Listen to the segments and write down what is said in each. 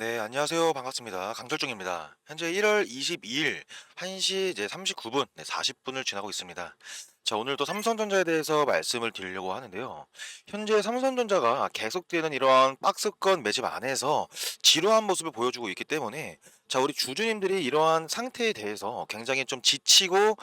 네, 안녕하세요. 반갑습니다. 강철중입니다. 현재 1월 22일 1시 이제 39분, 네, 40분을 지나고 있습니다. 자, 오늘도 삼성전자에 대해서 말씀을 드리려고 하는데요. 현재 삼성전자가 계속되는 이러한 박스권 매집 안에서 지루한 모습을 보여주고 있기 때문에 자, 우리 주주님들이 이러한 상태에 대해서 굉장히 좀 지치고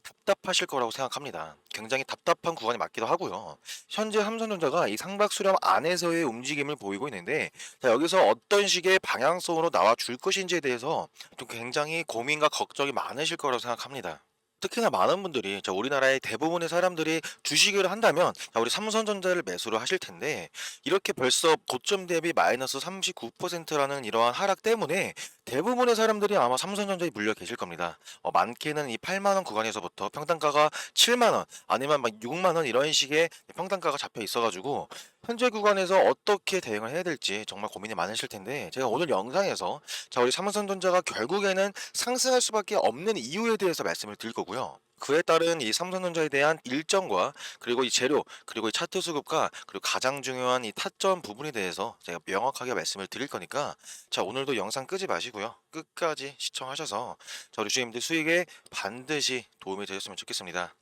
답답하실 거라고 생각합니다. 굉장히 답답한 구간이 맞기도 하고요. 현재 삼성전자가 이 상박 수렴 안에서의 움직임을 보이고 있는데 자, 여기서 어떤 식의 방향성으로 나와 줄 것인지에 대해서 좀 굉장히 고민과 걱정이 많으실 거라고 생각합니다. 특히나 많은 분들이 자, 우리나라의 대부분의 사람들이 주식을 한다면 자, 우리 삼성전자를 매수를 하실 텐데 이렇게 벌써 고점 대비 마이너스 39%라는 이러한 하락 때문에 대부분의 사람들이 아마 삼성전자에 물려 계실 겁니다. 어, 많게는 이 8만 원 구간에서부터 평단가가 7만 원 아니면 막 6만 원 이런 식의 평단가가 잡혀 있어가지고 현재 구간에서 어떻게 대응을 해야 될지 정말 고민이 많으실 텐데 제가 오늘 영상에서 자 우리 삼성전자가 결국에는 상승할 수밖에 없는 이유에 대해서 말씀을 드릴 거고요. 그에 따른 이 삼성전자에 대한 일정과 그리고 이 재료 그리고 이 차트 수급과 그리고 가장 중요한 이 타점 부분에 대해서 제가 명확하게 말씀을 드릴 거니까 자 오늘도 영상 끄지 마시고요 끝까지 시청하셔서 자 우리 주님들 수익에 반드시 도움이 되셨으면 좋겠습니다.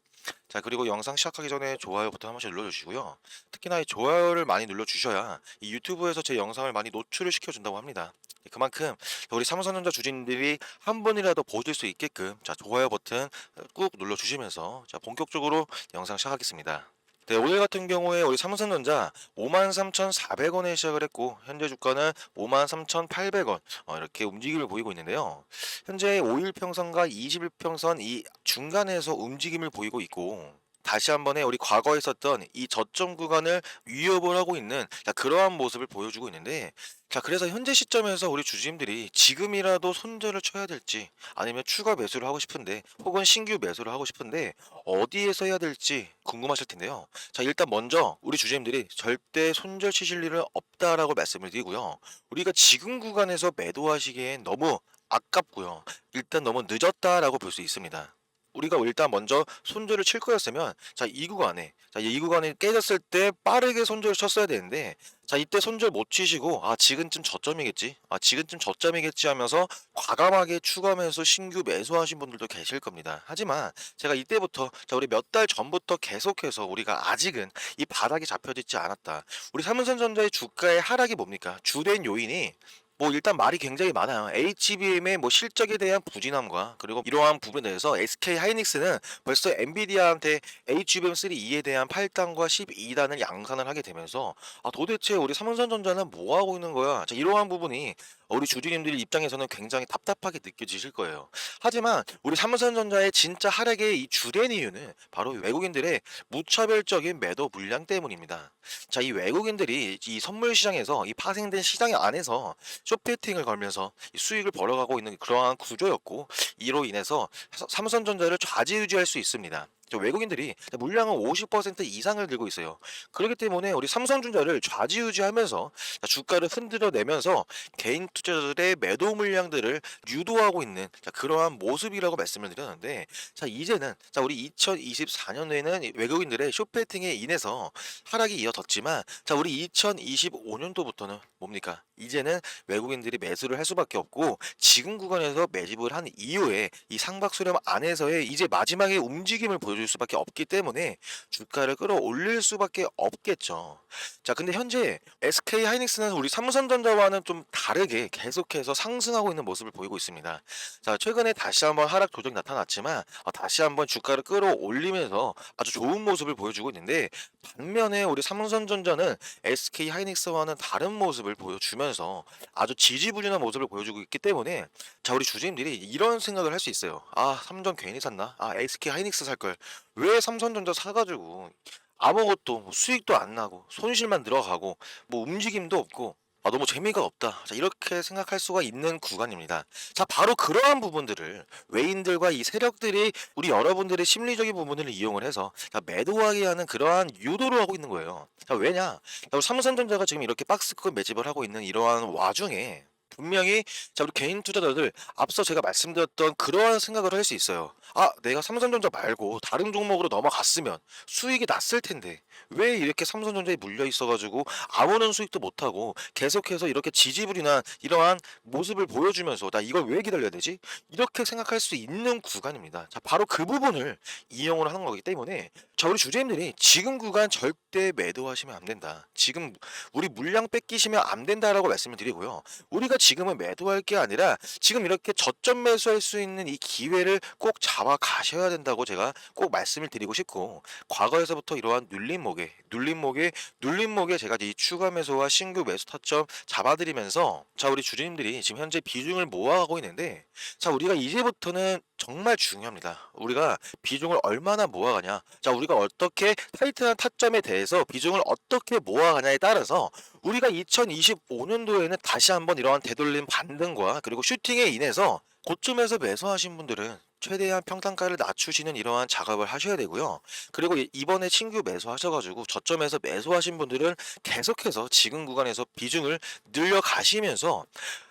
자 그리고 영상 시작하기 전에 좋아요부터 한 번씩 눌러주시고요. 특히나 이 좋아요를 많이 눌러주셔야 이 유튜브에서 제 영상을 많이 노출을 시켜준다고 합니다. 그만큼 우리 삼성전자 주주님들이 한 번이라도 보실 수 있게끔 자 좋아요 버튼 꾹 눌러주시면서 자 본격적으로 영상 시작하겠습니다. 네, 오늘 같은 경우에 우리 삼성전자 53,400원에 시작을 했고 현재 주가는 53,800원 어, 이렇게 움직임을 보이고 있는데요. 현재 5일 평선과 20일 평선 이 중간에서 움직임을 보이고 있고 다시 한번에 우리 과거에 있었던 이 저점 구간을 위협을 하고 있는 자, 그러한 모습을 보여주고 있는데 자 그래서 현재 시점에서 우리 주주님들이 지금이라도 손절을 쳐야 될지 아니면 추가 매수를 하고 싶은데 혹은 신규 매수를 하고 싶은데 어디에서 해야 될지 궁금하실 텐데요. 자 일단 먼저 우리 주주님들이 절대 손절 치실 일은 없다라고 말씀을 드리고요. 우리가 지금 구간에서 매도하시기엔 너무 아깝고요. 일단 너무 늦었다라고 볼 수 있습니다. 우리가 일단 먼저 손절을 칠 거였으면 자이 구간에 자이 구간이 깨졌을 때 빠르게 손절을 쳤어야 되는데 자 이때 손절 못 치시고 아 지금쯤 저점이겠지? 아 지금쯤 저점이겠지? 하면서 과감하게 추가하면서 신규 매수하신 분들도 계실 겁니다. 하지만 제가 이때부터 자 우리 몇 달 전부터 계속해서 우리가 아직은 이 바닥이 잡혀지지 않았다. 우리 삼성전자의 주가의 하락이 뭡니까? 주된 요인이 뭐 일단 말이 굉장히 많아요. HBM의 뭐 실적에 대한 부진함과 그리고 이러한 부분에 대해서 SK 하이닉스는 벌써 엔비디아한테 HBM3E에 대한 8단과 12단을 양산을 하게 되면서 아 도대체 우리 삼성전자는 뭐 하고 있는 거야? 자, 이러한 부분이 우리 주주님들 입장에서는 굉장히 답답하게 느껴지실 거예요. 하지만 우리 삼성전자의 진짜 하락의 이 주된 이유는 바로 외국인들의 무차별적인 매도 물량 때문입니다. 자, 이 외국인들이 이 선물 시장에서 이 파생된 시장 안에서 쇼패팅을 걸면서 이 수익을 벌어가고 있는 그러한 구조였고 이로 인해서 삼성전자를 좌지우지할 수 있습니다. 저 외국인들이 물량은 50% 이상을 들고 있어요. 그렇기 때문에 우리 삼성전자를 좌지우지하면서 주가를 흔들어 내면서 개인 투자자들의 매도 물량들을 유도하고 있는 그러한 모습이라고 말씀을 드렸는데 자 이제는 자 우리 2024년에는 외국인들의 쇼패팅에 인해서 하락이 이어졌지만 자 우리 2025년도부터는 뭡니까? 이제는 외국인들이 매수를 할 수밖에 없고 지금 구간에서 매집을 한 이후에 이 상박 수렴 안에서의 이제 마지막에 움직임을 보여줄 수밖에 없기 때문에 주가를 끌어올릴 수밖에 없겠죠. 자, 근데 현재 SK 하이닉스는 우리 삼성전자와는 좀 다르게 계속해서 상승하고 있는 모습을 보이고 있습니다. 자, 최근에 다시 한번 하락 조정이 나타났지만 어, 다시 한번 주가를 끌어올리면서 아주 좋은 모습을 보여주고 있는데 반면에 우리 삼성전자는 SK 하이닉스와는 다른 모습을 보여주면 서 아주 지지부진한 모습을 보여주고 있기 때문에 자 우리 주주님들이 이런 생각을 할 수 있어요. 아 삼성 괜히 샀나? 아 SK 하이닉스 살 걸. 왜 삼성전자 사가지고 아무것도 뭐 수익도 안 나고 손실만 들어가고 뭐 움직임도 없고 아 너무 재미가 없다. 자 이렇게 생각할 수가 있는 구간입니다. 자 바로 그러한 부분들을 외인들과 이 세력들이 우리 여러분들의 심리적인 부분을 이용을 해서 자, 매도하게 하는 그러한 유도를 하고 있는 거예요. 자 왜냐? 자, 삼성전자가 지금 이렇게 박스권 매집을 하고 있는 이러한 와중에 분명히 자 우리 개인 투자자들 앞서 제가 말씀드렸던 그러한 생각을 할 수 있어요. '아 내가 삼성전자 말고 다른 종목으로 넘어갔으면 수익이 났을 텐데 왜 이렇게 삼성전자에 물려 있어 가지고 아무런 수익도 못 하고 계속해서 이렇게 지지부진한 이러한 모습을 보여주면서 '나 이걸 왜 기다려야 되지?' 이렇게 생각할 수 있는 구간입니다. 자 바로 그 부분을 이용을 하는 거기 때문에 자 우리 주주님들이 '지금 구간 절대 매도하시면 안 된다. 지금 우리 물량 뺏기시면 안 된다.'라고 말씀을 드리고요. 우리가 지금은 매도할 게 아니라 지금 이렇게 저점 매수할 수 있는 이 기회를 꼭 잡아 가셔야 된다고 제가 꼭 말씀을 드리고 싶고 과거에서부터 이러한 눌림목에 눌림목에 눌림목에 제가 이 추가 매수와 신규 매수 타점 잡아드리면서 자 우리 주주님들이 지금 현재 비중을 모아가고 있는데 자 우리가 이제부터는 정말 중요합니다. 우리가 비중을 얼마나 모아가냐 자 우리가 어떻게 타이트한 타점에 대해서 비중을 어떻게 모아가냐에 따라서 우리가 2025년도에는 다시 한번 이러한 되돌림 반등과 그리고 슈팅에 인해서 고점에서 매수하신 분들은 최대한 평단가를 낮추시는 이러한 작업을 하셔야 되고요. 그리고 이- 이번에 신규 매수하셔가지고 저점에서 매수하신 분들은 계속해서 지금 구간에서 비중을 늘려 가시면서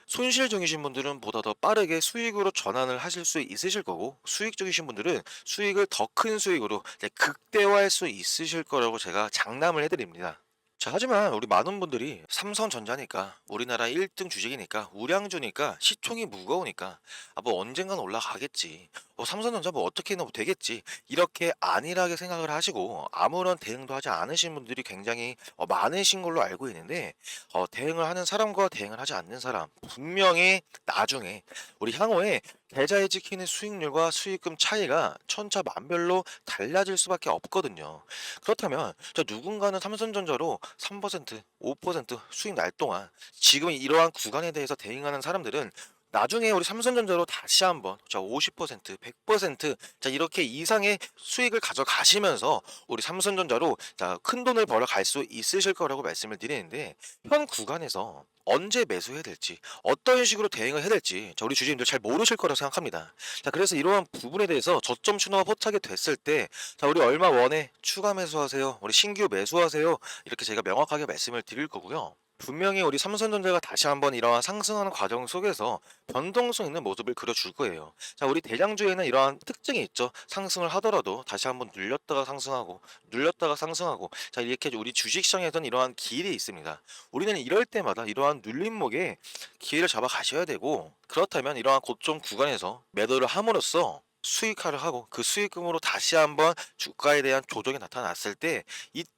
손실 중이신 분들은 보다 더 빠르게 수익으로 전환을 하실 수 있으실 거고 수익 중이신 분들은 수익을 더 큰 수익으로 극대화할 수 있으실 거라고 제가 장담을 해드립니다. 자, 하지만 우리 많은 분들이 삼성전자니까 우리나라 1등 주식이니까 우량주니까 시총이 무거우니까 아, 뭐 언젠간 올라가겠지. 어, 삼성전자 뭐 어떻게든 뭐 되겠지. 이렇게 안일하게 생각을 하시고 아무런 대응도 하지 않으신 분들이 굉장히 어, 많으신 걸로 알고 있는데 어, 대응을 하는 사람과 대응을 하지 않는 사람 분명히 나중에 우리 향후에 계좌에 찍히는 수익률과 수익금 차이가 천차만별로 달라질 수밖에 없거든요. 그렇다면 저 누군가는 삼성전자로 3%, 5% 수익 날 동안 지금 이러한 구간에 대해서 대응하는 사람들은 나중에 우리 삼성전자로 다시 한번 자 50%, 100%자 이렇게 이상의 수익을 가져가시면서 우리 삼성전자로 자큰 돈을 벌어 갈 수 있으실 거라고 말씀을 드리는데 현 구간에서 언제 매수해야 될지 어떤 식으로 대응을 해야 될지 자 우리 주주님들 잘 모르실 거라고 생각합니다. 자 그래서 이러한 부분에 대해서 저점 추노가 포착이 됐을 때 자 우리 얼마 원에 추가 매수하세요 우리 신규 매수하세요 이렇게 제가 명확하게 말씀을 드릴 거고요. 분명히 우리 삼성전자가 다시 한번 이러한 상승하는 과정 속에서 변동성 있는 모습을 그려줄 거예요. 자, 우리 대장주에는 이러한 특징이 있죠. 상승을 하더라도 다시 한번 눌렸다가 상승하고, 눌렸다가 상승하고, 자, 이렇게 우리 주식시장에서는 이러한 기일이 있습니다. 우리는 이럴 때마다 이러한 눌림목에 기회를 잡아 가셔야 되고, 그렇다면 이러한 고점 구간에서 매도를 함으로써 수익화를 하고 그 수익금으로 다시 한번 주가에 대한 조정이 나타났을 때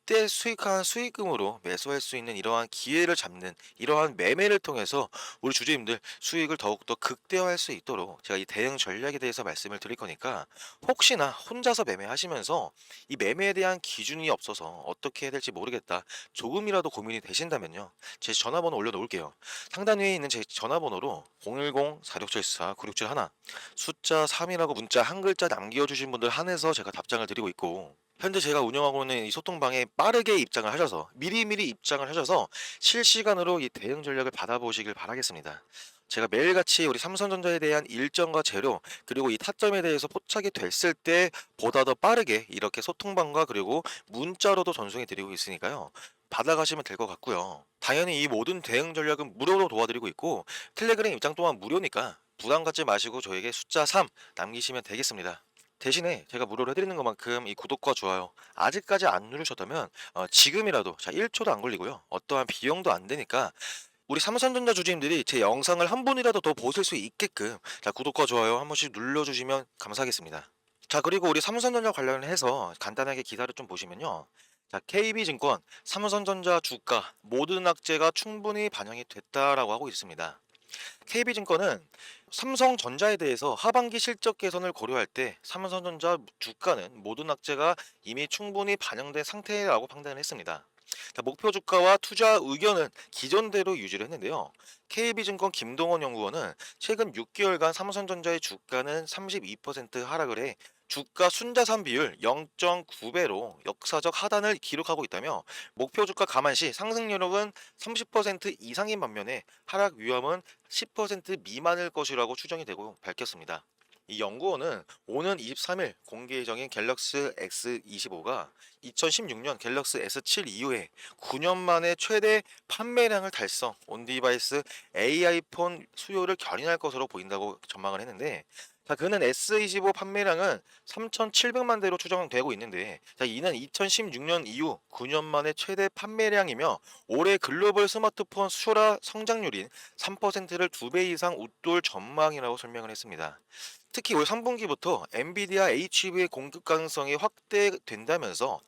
이때 수익한 수익금으로 매수할 수 있는 이러한 기회를 잡는 이러한 매매를 통해서 우리 주주님들 수익을 더욱더 극대화할 수 있도록 제가 이 대응 전략에 대해서 말씀을 드릴 거니까 혹시나 혼자서 매매하시면서 이 매매에 대한 기준이 없어서 어떻게 해야 될지 모르겠다 조금이라도 고민이 되신다면요 제 전화번호 올려놓을게요. 상단 위에 있는 제 전화번호로 010-4674-9671 숫자 3이라고 문자 한 글자 남겨주신 분들 한해서 제가 답장을 드리고 있고 현재 제가 운영하고 있는 이 소통방에 빠르게 입장을 하셔서 미리미리 입장을 하셔서 실시간으로 이 대응 전략을 받아보시길 바라겠습니다. 제가 매일같이 우리 삼성전자에 대한 일정과 재료 그리고 이 타점에 대해서 포착이 됐을 때 보다 더 빠르게 이렇게 소통방과 그리고 문자로도 전송해 드리고 있으니까요. 받아가시면 될 것 같고요. 당연히 이 모든 대응 전략은 무료로 도와드리고 있고 텔레그램 입장 또한 무료니까 부담 갖지 마시고 저에게 숫자 3 남기시면 되겠습니다. 대신에 제가 무료로 해드리는 것만큼 이 구독과 좋아요 아직까지 안 누르셨다면 어, 지금이라도 자 1초도 안 걸리고요. 어떠한 비용도 안 되니까 우리 삼성전자 주주님들이 제 영상을 한 분이라도 더 보실 수 있게끔 자 구독과 좋아요 한 번씩 눌러주시면 감사하겠습니다. 자 그리고 우리 삼성전자 관련해서 간단하게 기사를 좀 보시면요. 자 KB증권, 삼성전자 주가 모든 악재가 충분히 반영이 됐다라고 하고 있습니다. KB증권은 삼성전자에 대해서 하반기 실적 개선을 고려할 때 삼성전자 주가는 모든 악재가 이미 충분히 반영된 상태라고 판단을 했습니다. 자, 목표 주가와 투자 의견은 기존대로 유지를 했는데요. KB증권 김동원 연구원은 최근 6개월간 삼성전자의 주가는 32% 하락을 해 주가 순자산 비율 0.9배로 역사적 하단을 기록하고 있다며 목표 주가 감안 시 상승 여력은 30% 이상인 반면에 하락 위험은 10% 미만일 것이라고 추정이 되고 밝혔습니다. 이 연구원은 오는 23일 공개 예정인 갤럭시 S25가 2016년 갤럭시 S7 이후에 9년 만에 최대 판매량을 달성, 온디바이스 AI폰 수요를 견인할 것으로 보인다고 전망을 했는데 자, 그는 S25 판매량은 3,700만 대로 추정되고 있는데 자, 이는 2016년 이후 9년 만에 최대 판매량이며 올해 글로벌 스마트폰 수요라 성장률인 3%를 2배 이상 웃돌 전망이라고 설명을 했습니다. 특히 올 3분기부터 엔비디아 HB의 공급 가능성이 확대된다면서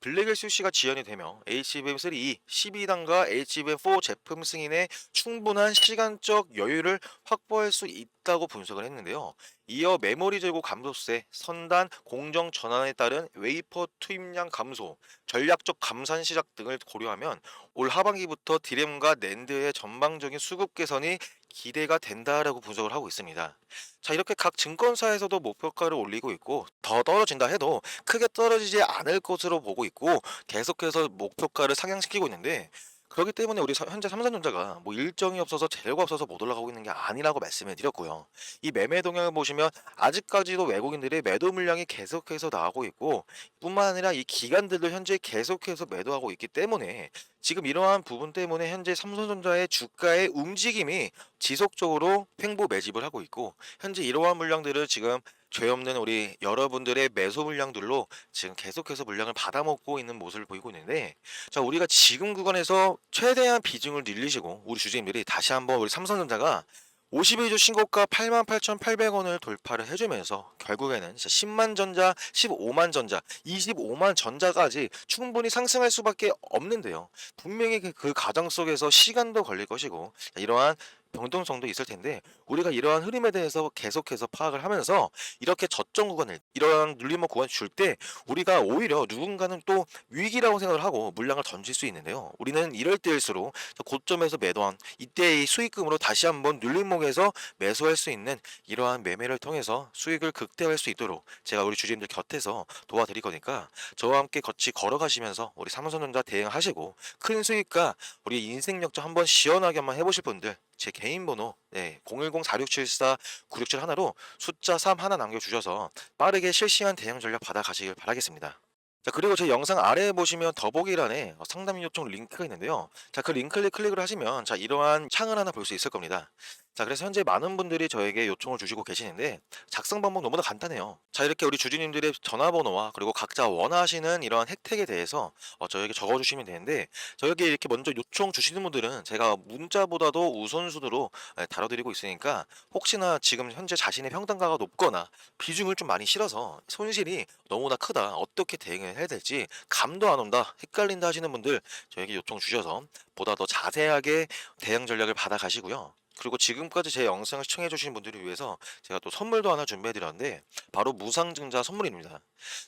블랙엘 출시가 지연이 되며 HBM3 12단과 HBM4 제품 승인에 충분한 시간적 여유를 확보할 수 있다고 분석을 했는데요. 이어 메모리 재고 감소세, 선단 공정 전환에 따른 웨이퍼 투입량 감소, 전략적 감산 시작 등을 고려하면 올 하반기부터 디램과 낸드의 전방적인 수급 개선이 기대가 된다라고 분석을 하고 있습니다. 자, 이렇게 각 증권사에서도 목표가를 올리고 있고 더 떨어진다 해도 크게 떨어지지 않을 것으로 보고 있고 계속해서 목표가를 상향시키고 있는데 그렇기 때문에 우리 서- 현재 삼성전자가 뭐 일정이 없어서 재료가 없어서 못 올라가고 있는 게 아니라고 말씀을 드렸고요. 이 매매 동향을 보시면 아직까지도 외국인들의 매도 물량이 계속해서 나오고 있고 뿐만 아니라 이 기관들도 현재 계속해서 매도하고 있기 때문에 지금 이러한 부분 때문에 현재 삼성전자의 주가의 움직임이 지속적으로 횡보 매집을 하고 있고 현재 이러한 물량들을 지금 죄 없는 우리 여러분들의 매수 물량들로 지금 계속해서 물량을 받아먹고 있는 모습을 보이고 있는데 자 우리가 지금 구간에서 최대한 비중을 늘리시고 우리 주주님들이 다시 한번 우리 삼성전자가 52주 신고가 88,800원을 돌파를 해주면서 결국에는 진짜 10만 전자, 15만 전자, 25만 전자까지 충분히 상승할 수밖에 없는데요. 분명히 그, 그 과정 속에서 시간도 걸릴 것이고 자, 이러한 변동성도 있을 텐데 우리가 이러한 흐름에 대해서 계속해서 파악을 하면서 이렇게 저점 구간을 이러한 눌림목 구간을 줄때 우리가 오히려 누군가는 또 위기라고 생각을 하고 물량을 던질 수 있는데요. 우리는 이럴 때일수록 고점에서 매도한 이때의 수익금으로 다시 한번 눌림목에서 매수할 수 있는 이러한 매매를 통해서 수익을 극대화할 수 있도록 제가 우리 주주님들 곁에서 도와드릴 거니까 저와 함께 같이 걸어가시면서 우리 삼성전자 대응하시고 큰 수익과 우리 인생 역전 한번 시원하게 한번 해보실 분들 제 개인 번호 네, 010-4674-9671 하나로 숫자 3 하나 남겨주셔서 빠르게 실시간 대응 전략 받아가시길 바라겠습니다. 자 그리고 제 영상 아래에 보시면 더보기란에 어, 상담 요청 링크가 있는데요. 자 그 링크를 클릭을 하시면 자 이러한 창을 하나 볼 수 있을 겁니다. 자 그래서 현재 많은 분들이 저에게 요청을 주시고 계시는데 작성 방법 너무나 간단해요. 자 이렇게 우리 주주님들의 전화번호와 그리고 각자 원하시는 이러한 혜택에 대해서 어, 저에게 적어주시면 되는데 저에게 이렇게 먼저 요청 주시는 분들은 제가 문자보다도 우선순위로 예, 다뤄드리고 있으니까 혹시나 지금 현재 자신의 평단가가 높거나 비중을 좀 많이 실어서 손실이 너무나 크다 어떻게 대응을 해야 될지 감도 안 온다 헷갈린다 하시는 분들 저에게 요청 주셔서 보다 더 자세하게 대응 전략을 받아 가시고요. 그리고 지금까지 제 영상을 시청해 주신 분들을 위해서 제가 또 선물도 하나 준비해 드렸는데 바로 무상증자 선물입니다.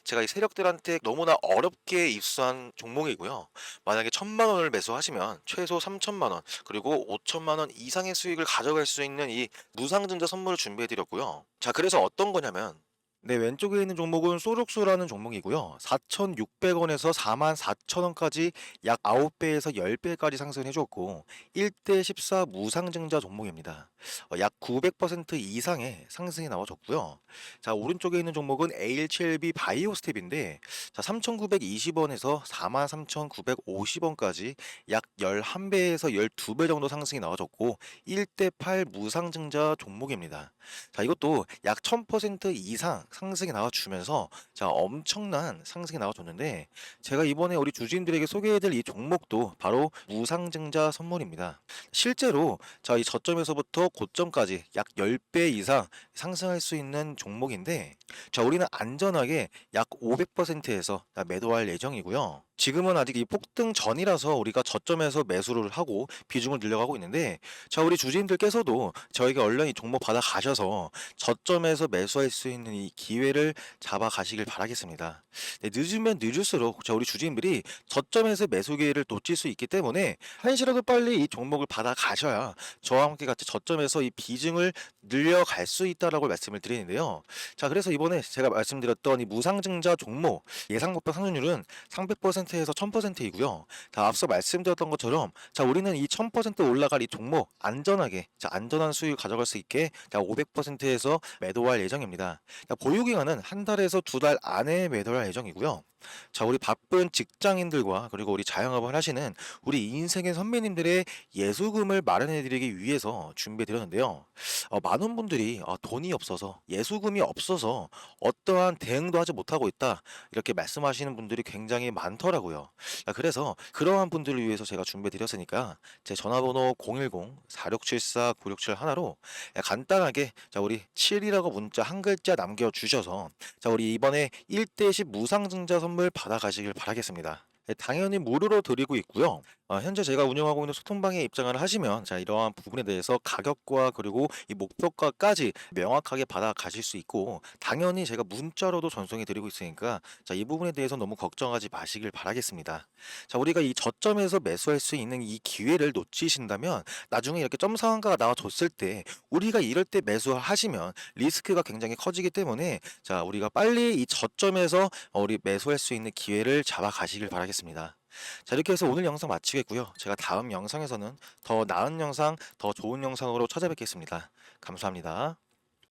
제가 이 세력들한테 너무나 어렵게 입수한 종목이고요. 만약에 천만 원을 매수하시면 최소 3천만 원 그리고 5천만 원 이상의 수익을 가져갈 수 있는 이 무상증자 선물을 준비해 드렸고요. 자 그래서 어떤 거냐면 네, 왼쪽에 있는 종목은 소록수라는 종목이고요. 4,600 원에서 44,000 원까지 약 9배에서 10배까지 상승해 줬고 1대 14 무상증자 종목입니다. 어, 약 900% 이상의 상승이 나와줬고요. 자, 오른쪽에 있는 종목은 ALCLB 바이오스텝인데 자, 3,920원에서 43,950원까지 약 11배에서 12배 정도 상승이 나와줬고 1대 8 무상증자 종목입니다. 자, 이것도 약 1000% 이상 상승이 나와주면서 자, 엄청난 상승이 나와줬는데 제가 이번에 우리 주주님들에게 소개해드릴 이 종목도 바로 무상증자 선물입니다. 실제로 자, 이 저점에서부터 고점까지 약 10배 이상 상승할 수 있는 종목인데 자, 우리는 안전하게 약 500%에서 매도할 예정이고요. 지금은 아직 이 폭등 전이라서 우리가 저점에서 매수를 하고 비중을 늘려가고 있는데 자 우리 주주님들께서도 저에게 얼른 이 종목 받아 가셔서 저점에서 매수할 수 있는 이 기회를 잡아 가시길 바라겠습니다. 네, 늦으면 늦을수록 자 우리 주주님들이 저점에서 매수 기회를 놓칠 수 있기 때문에 한시라도 빨리 이 종목을 받아 가셔야 저와 함께 같이 저점에서 이 비중을 늘려갈 수 있다라고 말씀을 드리는데요. 자 그래서 이번에 제가 말씀드렸던 이 무상증자 종목 예상 목표 상승률은 300% 50%에서 1000%이고요. 자, 앞서 말씀드렸던 것처럼 자, 우리는 이 1000% 올라갈 이 종목 안전하게 자, 안전한 수익 가져갈 수 있게 자, 500%에서 매도할 예정입니다. 자, 보유 기간은 한 달에서 두 달 안에 매도할 예정이고요. 자, 우리 바쁜 직장인들과 그리고 우리 자영업을 하시는 우리 인생의 선배님들의 예수금을 마련해 드리기 위해서 준비해 드렸는데요. 어, 많은 분들이 어, 돈이 없어서 예수금이 없어서 어떠한 대응도 하지 못하고 있다. 이렇게 말씀하시는 분들이 굉장히 많더라고요. 자, 그래서 그러한 분들을 위해서 제가 준비해 드렸으니까 제 전화번호 010-4674-9671 하나로 간단하게 자, 우리 7이라고 문자 한 글자 남겨 주셔서 자, 우리 이번에 1대10 무상증자 선물 받아가시길 바라겠습니다. 네, 당연히 무료로 드리고 있고요. 어, 현재 제가 운영하고 있는 소통방에 입장을 하시면 자 이러한 부분에 대해서 가격과 그리고 이 목표가까지 명확하게 받아 가실 수 있고 당연히 제가 문자로도 전송해 드리고 있으니까 자 이 부분에 대해서 너무 걱정하지 마시길 바라겠습니다. 자 우리가 이 저점에서 매수할 수 있는 이 기회를 놓치신다면 나중에 이렇게 점 상한가가 나와줬을 때 우리가 이럴 때 매수하시면 리스크가 굉장히 커지기 때문에 자 우리가 빨리 이 저점에서 어, 우리 매수할 수 있는 기회를 잡아 가시길 바라 겠습니다. 자 이렇게 해서 오늘 영상 마치겠고요. 제가 다음 영상에서는 더 나은 영상, 더 좋은 영상으로 찾아뵙겠습니다. 감사합니다.